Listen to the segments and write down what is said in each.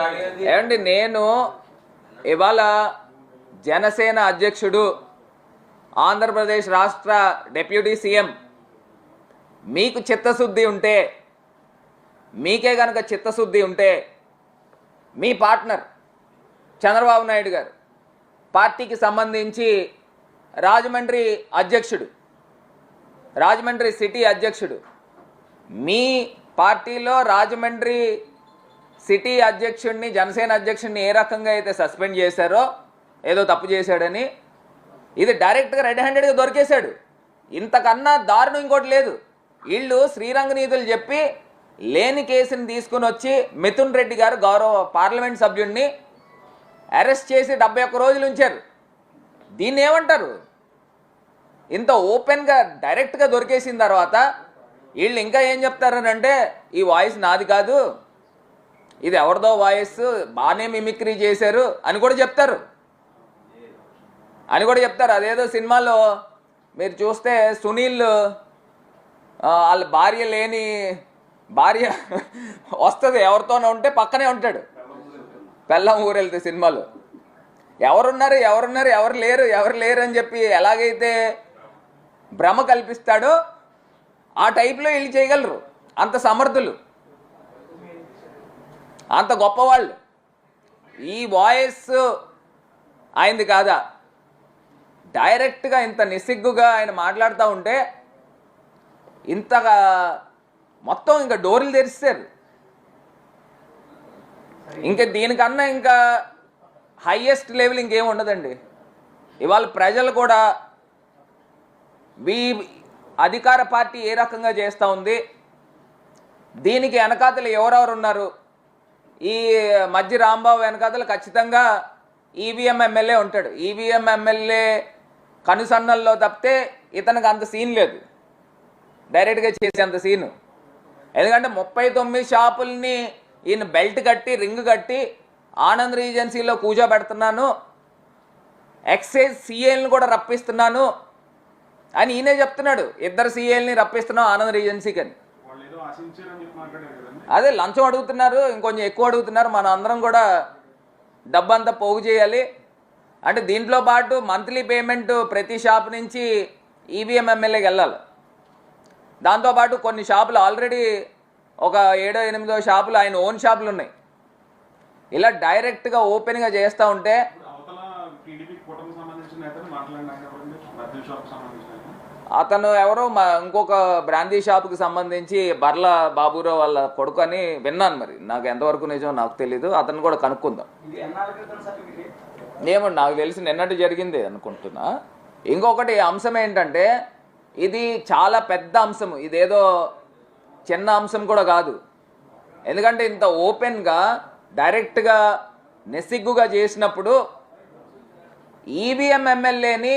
ఏమండి నేను ఇవాళ జనసేన అధ్యక్షుడు ఆంధ్రప్రదేశ్ రాష్ట్ర డిప్యూటీ సీఎం. మీకు చిత్తశుద్ధి ఉంటే మీకే కనుక చిత్తశుద్ధి ఉంటే మీ పార్ట్నర్ చంద్రబాబు నాయుడు గారు పార్టీకి సంబంధించి రాజమండ్రి అధ్యక్షుడు రాజమండ్రి సిటీ అధ్యక్షుడు మీ పార్టీలో రాజమండ్రి సిటీ అధ్యక్షుడిని జనసేన అధ్యక్షుడిని ఏ రకంగా అయితే సస్పెండ్ చేశారో ఏదో తప్పు చేశాడని ఇది డైరెక్ట్గా రెడ్ హ్యాండెడ్గా దొరికేశాడు. ఇంతకన్నా దారుణం ఇంకోటి లేదు. వీళ్ళు శ్రీరంగ నీతులు చెప్పి లేని కేసుని తీసుకుని వచ్చి మిథున్ రెడ్డి గారు గౌరవ పార్లమెంట్ సభ్యుడిని అరెస్ట్ చేసి డెబ్బై ఒక్క రోజులు ఉంచారు. దీన్ని ఏమంటారు? ఇంత ఓపెన్గా డైరెక్ట్గా దొరికేసిన తర్వాత వీళ్ళు ఇంకా ఏం చెప్తారనంటే ఈ వాయిస్ నాది కాదు. ఇది ఎవరిదో వాయిస్ బాగానే మిమిక్రీ చేశారు అని కూడా చెప్తారు. అని కూడా చెప్తారు. అదేదో సినిమాలో మీరు చూస్తే సునీల్ వాళ్ళ భార్య లేని భార్య వస్తుంది ఎవరితోనే ఉంటే పక్కనే ఉంటాడు. పెళ్ళం ఊరెళ్తే సినిమాలో. ఎవరున్నారు ఎవరున్నారు ఎవరు లేరు ఎవరు లేరు అని చెప్పి ఎలాగైతే భ్రమ కల్పిస్తాడో ఆ టైప్లో వీళ్ళు చేయగలరు. అంత సమర్థులు. అంత గొప్పవాళ్ళు. ఈ వాయిస్ ఆయనది కాదా? డైరెక్ట్గా ఇంత నిస్సిగ్గుగా ఆయన మాట్లాడుతూ ఉంటే ఇంతగా మొత్తం ఇంకా డోర్లు తెరిస్తారు. ఇంకా దీనికన్నా ఇంకా హైయెస్ట్ లెవెల్ ఇంకేం ఉండదండి. ఇవాళ ప్రజలు కూడా మీ అధికార పార్టీ ఏ రకంగా చేస్తూ ఉంది? దీనికి వెనకాతలు ఎవరెవరు ఉన్నారు? ఈ మధ్య రాంబాబు వెనకాతలు ఖచ్చితంగా ఈవీఎం ఎమ్మెల్యే ఉంటాడు. ఈవీఎం ఎమ్మెల్యే కనుసన్నల్లో తప్పితే ఇతనికి అంత సీన్ లేదు. డైరెక్ట్గా చేసేంత సీను ఎందుకంటే ముప్పై తొమ్మిది షాపుల్ని ఈయన బెల్ట్ కట్టి రింగ్ కట్టి ఆనంద్ రీజెన్సీలో కూర్చోబెడుతున్నాను ఎక్సైజ్ సీఏల్ని కూడా రప్పిస్తున్నాను. అని ఈయనే చెప్తున్నాడు. ఇద్దరు సీఏల్ని రప్పిస్తున్నాం ఆనంద్ రీజెన్సీకి అని. అదే లంచం అడుగుతున్నారు ఇంకొంచెం ఎక్కువ అడుగుతున్నారు. మన అందరం కూడా డబ్బంతా పోగు చేయాలి. అంటే దీంట్లో పాటు మంత్లీ పేమెంట్ ప్రతి షాప్ నుంచి ఈవీఎం ఎమ్మెల్యేకి వెళ్ళాలి. దాంతోపాటు కొన్ని షాపులు ఆల్రెడీ ఒక ఏడో ఎనిమిదో షాపులు ఆయన ఓన్ షాపులు ఉన్నాయి. ఇలా డైరెక్ట్గా ఓపెన్గా చేస్తూ ఉంటే అతను ఎవరో మా ఇంకొక బ్రాందీ షాప్కి సంబంధించి బర్ల బాబురావు వాళ్ళ కొడుకు అని విన్నాను మరి. నాకు ఎంతవరకు నిజం నాకు తెలీదు. అతను కూడా కనుక్కుందాం. ఏమో నాకు తెలిసి నిన్నటి జరిగింది అనుకుంటున్నా. ఇంకొకటి అంశం ఏంటంటే ఇది చాలా పెద్ద అంశం ఇదేదో చిన్న అంశం కూడా కాదు. ఎందుకంటే ఇంత ఓపెన్గా డైరెక్ట్గా నెసిగ్గుగా చేసినప్పుడు ఈవీఎం ఎమ్మెల్యేని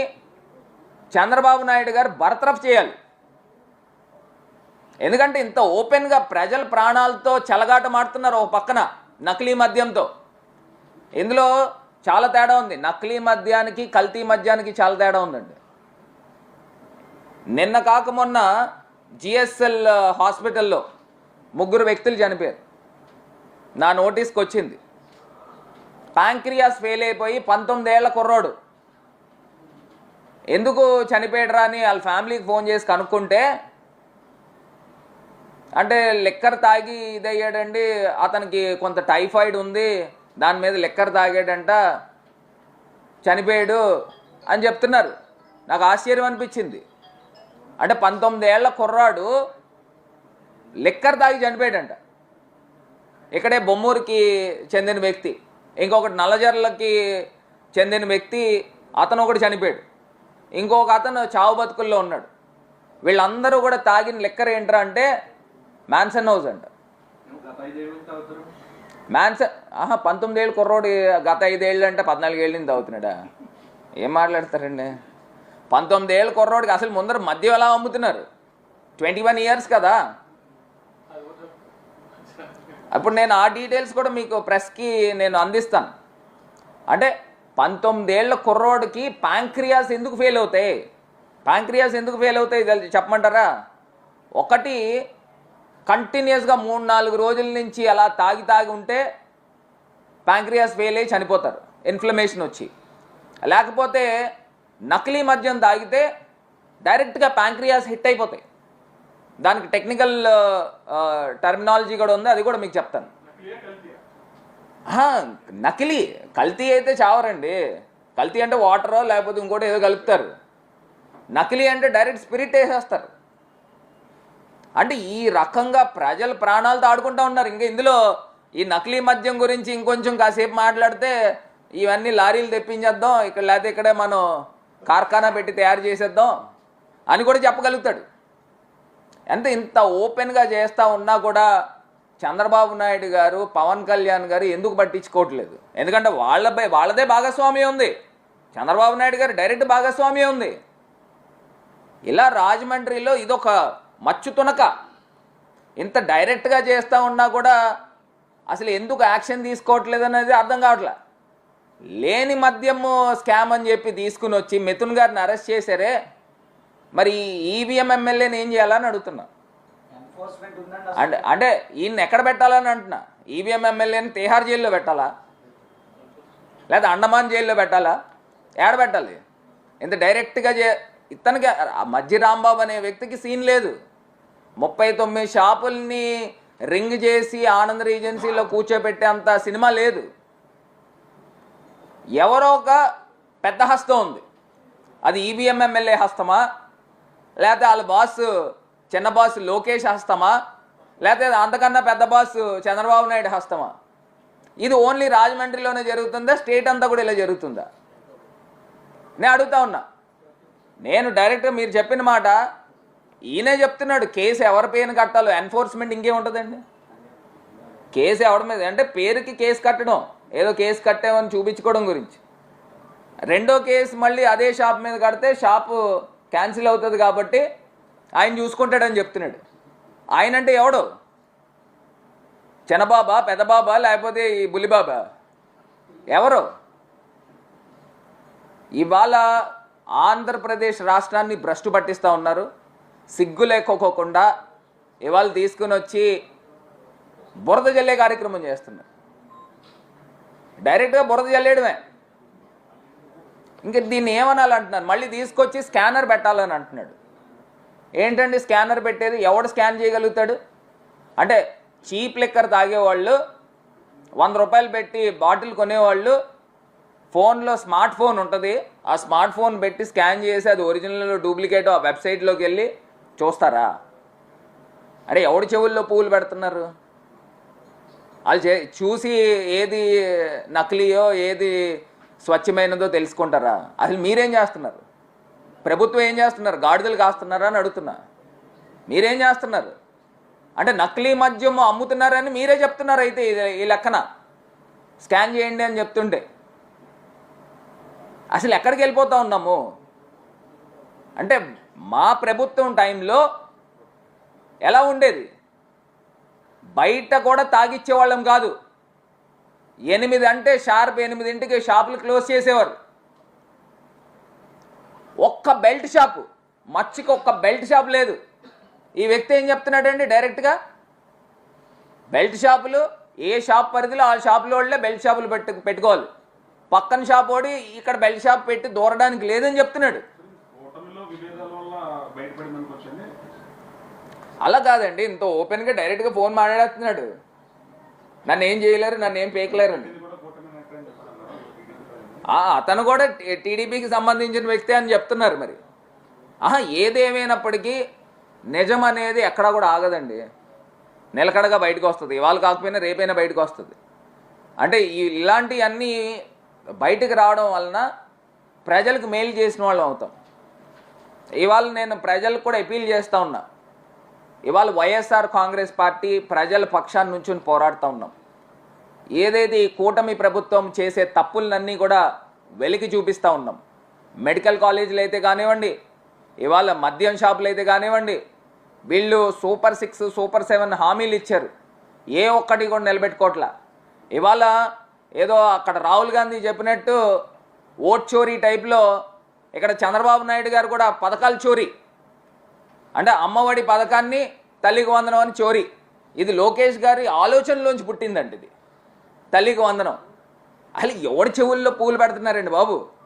చంద్రబాబు నాయుడు గారు బర్తరఫ్ చేయాలి. ఎందుకంటే ఇంత ఓపెన్గా ప్రజల ప్రాణాలతో చెలగాటమాడుతున్నారు ఒక పక్కన నకిలీ మద్యంతో. ఇందులో చాలా తేడా ఉంది. నకిలీ మద్యానికి కల్తీ మద్యానికి చాలా తేడా ఉందండి. నిన్న కాక మొన్న జిఎస్ఎల్ హాస్పిటల్లో ముగ్గురు వ్యక్తులు చనిపోయారు. నా నోటీస్కి వచ్చింది. ప్యాంక్రియాస్ ఫెయిల్ అయిపోయి పంతొమ్మిదేళ్ళ కుర్రోడు. ఎందుకు చనిపోయాడరా అని వాళ్ళ ఫ్యామిలీకి ఫోన్ చేసి కనుక్కుంటే అంటే లెక్కర్ తాగి ఇదయ్యాడండి అతనికి కొంత టైఫాయిడ్ ఉంది దాని మీద లెక్కర్ తాగాడంట చనిపోయాడు అని చెప్తున్నారు. నాకు ఆశ్చర్యం అనిపించింది. అంటే పంతొమ్మిదేళ్ళ కుర్రాడు లెక్కర్ తాగి చనిపోయాడంట. ఇక్కడే బొమ్మూరికి చెందిన వ్యక్తి. ఇంకొకటి నల్లజర్లకి చెందిన వ్యక్తి అతను ఒకటి చనిపోయాడు. ఇంకొక అతను చావు బతుకుల్లో ఉన్నాడు. వీళ్ళందరూ కూడా తాగిన లెక్కర్ ఏంట్రా అంటే మ్యాన్సన్ హౌస్ అంట. మ్యాన్సన్ ఆహా పంతొమ్మిది ఏళ్ళు కుర్రోడు గత ఐదేళ్ళు అంటే పద్నాలుగేళ్ళ నుంచి అవుతున్నాడా ఏం మాట్లాడతారండి? పంతొమ్మిది కుర్రోడికి అసలు ముందర మద్యం ఎలా అమ్ముతున్నారు? ట్వంటీ వన్ ఇయర్స్ కదా. అప్పుడు నేను ఆ డీటెయిల్స్ కూడా మీకు ప్రెస్కి నేను అందిస్తాను. అంటే పంతొమ్మిదేళ్ళ కుర్రోడికి ప్యాంక్రియాస్ ఎందుకు ఫెయిల్ అవుతాయి? ప్యాంక్రియాస్ ఎందుకు ఫెయిల్ అవుతాయి చెప్పమంటారా? ఒకటి కంటిన్యూస్గా మూడు నాలుగు రోజుల నుంచి అలా తాగి తాగి ఉంటే ప్యాంక్రియాస్ ఫెయిల్ అయ్యి చనిపోతారు. ఇన్ఫ్లమేషన్ వచ్చి. లేకపోతే నకిలీ మద్యం తాగితే డైరెక్ట్గా ప్యాంక్రియాస్ హిట్ అయిపోతాయి. దానికి టెక్నికల్ టర్మినాలజీ కూడా ఉంది అది కూడా మీకు చెప్తాను. నకిలీ. కల్తీ అయితే చావరండి. కల్తీ అంటే వాటరో లేకపోతే ఇంకోటి ఏదో కలుపుతారు. నకిలీ అంటే డైరెక్ట్ స్పిరిట్ వేసేస్తారు. అంటే ఈ రకంగా ప్రజలు ప్రాణాలతో ఆడుకుంటూ ఉన్నారు. ఇంకా ఇందులో ఈ నకిలీ మద్యం గురించి ఇంకొంచెం కాసేపు మాట్లాడితే ఇవన్నీ లారీలు తెప్పించేద్దాం ఇక్కడ లేకపోతే ఇక్కడే మనం కార్ఖానా పెట్టి తయారు చేసేద్దాం అని కూడా చెప్పగలుగుతాడు. అంటే ఇంత ఓపెన్గా చేస్తూ ఉన్నా కూడా చంద్రబాబు నాయుడు గారు పవన్ కళ్యాణ్ గారు ఎందుకు పట్టించుకోవట్లేదు? ఎందుకంటే వాళ్ళ వాళ్ళదే భాగస్వామ్యం ఉంది. చంద్రబాబు నాయుడు గారు డైరెక్ట్ భాగస్వామ్యం ఉంది. ఇలా రాజమండ్రిలో ఇదొక మచ్చు తునక. ఇంత డైరెక్ట్గా చేస్తూ ఉన్నా కూడా అసలు ఎందుకు యాక్షన్ తీసుకోవట్లేదు అనేది అర్థం కావట్లే. లేని మద్యము స్కామ్ అని చెప్పి తీసుకుని వచ్చి మిథున్ గారిని అరెస్ట్ చేశారే మరి ఈవీఎం ఎమ్మెల్యేని ఏం చేయాలని అడుగుతున్నా. అంటే అంటే ఈయన ఎక్కడ పెట్టాలని అంటున్నా? ఈవీఎం ఎమ్మెల్యేని తిహార్ జైల్లో పెట్టాలా? లేదా అండమాన్ జైల్లో పెట్టాలా? ఏడ పెట్టాలి? ఇంత డైరెక్ట్గా చే ఇతనికి మధ్య రాంబాబు అనే వ్యక్తికి సీన్ లేదు. ముప్పై తొమ్మిది షాపుల్ని రింగ్ చేసి ఆనంద్ రీజెన్సీలో కూర్చోబెట్టే అంత సినిమా లేదు. ఎవరో ఒక పెద్ద హస్తం ఉంది. అది ఈవీఎం ఎమ్మెల్యే హస్తమా? లేకపోతే వాళ్ళ బాస్ చిన్న బాస్ లోకేష్ హస్తమా? లేకపోతే అంతకన్నా పెద్ద బాస్ చంద్రబాబు నాయుడు హస్తమా? ఇది ఓన్లీ రాజమండ్రిలోనే జరుగుతుందా? స్టేట్ అంతా కూడా ఇలా జరుగుతుందా? నేను అడుగుతా ఉన్నా. నేను డైరెక్ట్గా మీరు చెప్పిన మాట ఈయనే చెప్తున్నాడు. కేసు ఎవరి పేరుని కట్టాలో? ఎన్ఫోర్స్మెంట్ ఇంకే ఉంటుందండి. కేసు ఎవరి మీద? అంటే పేరుకి కేసు కట్టడం ఏదో కేసు కట్టామని చూపించుకోవడం గురించి. రెండో కేసు మళ్ళీ అదే షాప్ మీద కడితే షాపు క్యాన్సిల్ అవుతుంది కాబట్టి ఆయన చూసుకుంటాడని చెప్తున్నాడు. ఆయన అంటే ఎవడు? చిన్నబాబా పెదబాబా లేకపోతే ఈ బులిబాబా ఎవరు? ఇవాళ ఆంధ్రప్రదేశ్ రాష్ట్రాన్ని భ్రష్టు పట్టిస్తూ ఉన్నారు. సిగ్గు లేకోకోకుండా ఇవాళ తీసుకుని వచ్చి బురద జల్లే కార్యక్రమం చేస్తున్నారు. డైరెక్ట్గా బురద జల్లేయడమే. ఇంకా దీన్ని ఏమనాలి అంటున్నారు మళ్ళీ తీసుకొచ్చి స్కానర్ పెట్టాలని అంటున్నాడు. ఏంటండి స్కానర్ పెట్టేది? ఎవడు స్కాన్ చేయగలుగుతాడు? అంటే చీప్ లెక్కర్ తాగేవాళ్ళు వంద రూపాయలు పెట్టి బాటిల్ కొనేవాళ్ళు ఫోన్లో స్మార్ట్ ఫోన్ ఉంటుంది. ఆ స్మార్ట్ ఫోన్ పెట్టి స్కాన్ చేసి అది ఒరిజినల్ డూప్లికేట్ ఆ వెబ్సైట్లోకి వెళ్ళి చూస్తారా? అరే ఎవడి చెవుల్లో పువ్వులు పెడుతున్నారు? వాళ్ళు చే చూసి ఏది నకిలీయో ఏది స్వచ్ఛమైనదో తెలుసుకుంటారా? అసలు మీరేం చేస్తున్నారు? ప్రభుత్వం ఏం చేస్తున్నారు? గాడిదలు కాస్తున్నారా అని అడుగుతున్నా. మీరేం చేస్తున్నారు? అంటే నకిలీ మద్యం అమ్ముతున్నారని మీరే చెప్తున్నారు అయితే ఇది- ఈ లెక్కన. స్కాన్ చేయండి అని చెప్తుంటే. అసలు ఎక్కడికి వెళ్ళిపోతా ఉన్నాము? అంటే మా ప్రభుత్వం టైంలో ఎలా ఉండేది? బయట కూడా తాగిచ్చేవాళ్ళం కాదు. ఎనిమిది అంటే షార్ప్ ఎనిమిదింటికి షాపులు క్లోజ్ చేసేవారు. ఒక్క బెల్ట్ షాపు మచ్చికి ఒక్క బెల్ట్ షాప్ లేదు. ఈ వ్యక్తి ఏం చెప్తున్నాడండి డైరెక్ట్గా? బెల్ట్ షాపులు ఏ షాప్ పరిధిలో ఆ షాపులో వాళ్ళే బెల్ట్ షాపులు పెట్టు పెట్టుకోవాలి. పక్కన షాప్ ఓడి ఇక్కడ బెల్ట్ షాప్ పెట్టి దూరడానికి లేదని చెప్తున్నాడు. అలా కాదండి ఇంత ఓపెన్గా డైరెక్ట్గా ఫోన్ మాట్లాడుతున్నాడు నన్ను ఏం చేయలేరు నన్ను ఏం పేకలేరు అతను కూడా టీడీపీకి సంబంధించిన వ్యక్తి అని చెప్తున్నారు మరి. ఆహా ఏదేమైనప్పటికీ నిజం అనేది ఎక్కడా కూడా ఆగదండి. నిలకడగా బయటకు వస్తుంది. ఇవాళ కాకపోయినా రేపైనా బయటకు వస్తుంది. అంటే ఇలాంటివన్నీ బయటకు రావడం వలన ప్రజలకు మేలు చేసిన వాళ్ళం అవుతాం. ఇవాళ నేను ప్రజలకు కూడా అపీల్ చేస్తూ ఉన్నా. ఇవాళ వైఎస్ఆర్ కాంగ్రెస్ పార్టీ ప్రజల పక్షాన్ని నుంచుని పోరాడుతూ ఉన్నాం. ఏదైతే కూటమి ప్రభుత్వం చేసే తప్పులన్నీ కూడా వెలికి చూపిస్తూ ఉన్నాం. మెడికల్ కాలేజీలు అయితే కానివ్వండి ఇవాళ మద్యం షాపులు అయితే కానివ్వండి వీళ్ళు సూపర్ సిక్స్ సూపర్ సెవెన్ హామీలు ఇచ్చారు. ఏ ఒక్కటి కూడా నిలబెట్టుకోవట్లా ఇవాళ ఏదో అక్కడ రాహుల్ గాంధీ చెప్పినట్టు ఓట్ చోరీ టైప్లో ఇక్కడ చంద్రబాబు నాయుడు గారు కూడా పథకాలు చోరీ. అంటే అమ్మఒడి పథకాన్ని తల్లికి వందనం అని చోరీ. ఇది లోకేష్ గారి ఆలోచనలోంచి పుట్టిందండి ఇది. తల్లికి వందనం. అసలు ఎవడి చెవుల్లో పూలు పెడుతున్నారండి బాబు?